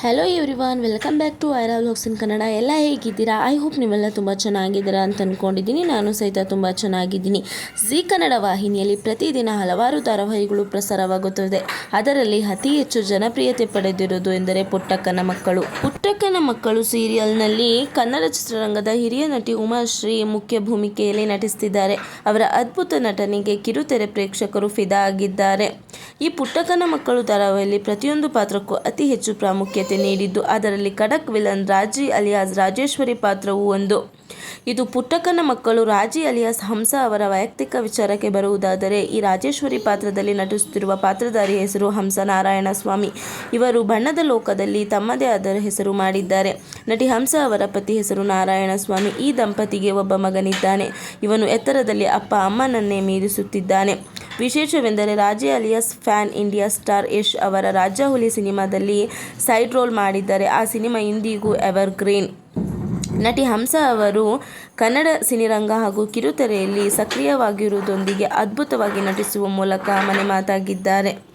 Hello everyone welcome back to Aira vlogs in Kannada ಎಲ್ಲ ಹೇಗಿದ್ದೀರಾ? I hope ನೀವೆಲ್ಲ ತುಂಬ ಚೆನ್ನಾಗಿದ್ದೀರಾ ಅಂತ ಅಂದ್ಕೊಂಡಿದ್ದೀನಿ ನಾನು ಸಹಿತ ತುಂಬ ಚೆನ್ನಾಗಿದ್ದೀನಿ. ಜಿ ಕನ್ನಡ ವಾಹಿನಿಯಲ್ಲಿ ಪ್ರತಿದಿನ ಹಲವಾರು ಧಾರಾವಾಹಿಗಳು ಪ್ರಸಾರವಾಗುತ್ತದೆ. ಅದರಲ್ಲಿ ಅತಿ ಹೆಚ್ಚು ಜನಪ್ರಿಯತೆ ಪಡೆದಿರುವುದು ಎಂದರೆ ಪುಟ್ಟಕ್ಕನ ಮಕ್ಕಳು. ಪುಟ್ಟಕ್ಕನ ಮಕ್ಕಳು ಸೀರಿಯಲ್ನಲ್ಲಿ ಕನ್ನಡ ಚಿತ್ರರಂಗದ ಹಿರಿಯ ನಟಿ ಉಮಾಶ್ರೀ ಮುಖ್ಯ ಭೂಮಿಕೆಯಲ್ಲಿ ನಟಿಸುತ್ತಿದ್ದಾರೆ ಅವರ ಅದ್ಭುತ ನಟನೆಗೆ ಕಿರುತೆರೆ ಪ್ರೇಕ್ಷಕರು ಫಿದಾ ಆಗಿದ್ದಾರೆ. ಈ ಪುಟ್ಟಕ್ಕನ ಮಕ್ಕಳು ಧಾರಾವಾಹಿಯಲ್ಲಿ ಪ್ರತಿಯೊಂದು ಪಾತ್ರಕ್ಕೂ ಅತಿ ಹೆಚ್ಚು ಪ್ರಾಮುಖ್ಯತೆ ನೀಡಿದ್ದು. ಅದರಲ್ಲಿ ಖಡಕ್ ವಿಲನ್, ರಾಜಿ ಅಲಿಯಾಸ್, ರಾಜೇಶ್ವರಿ ಪಾತ್ರವು ಒಂದು. ಇದು ಪುಟ್ಟಕ್ಕನ ಮಕ್ಕಳು ರಾಜಿ ಅಲಿಯಾಸ್ ಹಂಸ ಅವರ ವೈಯಕ್ತಿಕ ವಿಚಾರಕ್ಕೆ ಬರುವುದಾದರೆ, ಈ ರಾಜೇಶ್ವರಿ ಪಾತ್ರದಲ್ಲಿ ನಟಿಸುತ್ತಿರುವ ಪಾತ್ರಧಾರಿ ಹೆಸರು ಹಂಸ ನಾರಾಯಣ ಸ್ವಾಮಿ. ಇವರು ಬಣ್ಣದ ಲೋಕದಲ್ಲಿ ತಮ್ಮದೇ ಆದ ಹೆಸರು ಮಾಡಿದ್ದಾರೆ. ನಟಿ ಹಂಸ ಅವರ ಪತಿ ಹೆಸರು ನಾರಾಯಣ ಸ್ವಾಮಿ. ಈ ದಂಪತಿಗೆ ಒಬ್ಬ ಮಗನಿದ್ದಾನೆ. ಇವನು ಎತ್ತರದಲ್ಲಿ ಅಪ್ಪ, ಅಮ್ಮನನ್ನೇ ಮೀರಿಸುತ್ತಿದ್ದಾನೆ. ವಿಶೇಷವೆಂದರೆ Raje alias pan India star Yash ಅವರ ರಾಜ ಹುಲಿ ಸಿನಿಮಾದಲ್ಲಿ ಸೈಡ್ ರೋಲ್ ಮಾಡಿದ್ದಾರೆ. ಆ ಸಿನಿಮಾ ಇಂದಿಗೂ ಎವರ್ ಗ್ರೀನ್ ನಟಿ ಹಂಸ ಅವರು ಕನ್ನಡ ಸಿನಿರಂಗ ಹಾಗೂ ಕಿರುತೆರೆಯಲ್ಲಿ ಸಕ್ರಿಯವಾಗಿರುವುದೊಂದಿಗೆ ಅದ್ಭುತವಾಗಿ ನಟಿಸುವ ಮೂಲಕ ಮನೆ ಮಾತಾಗಿದ್ದಾರೆ.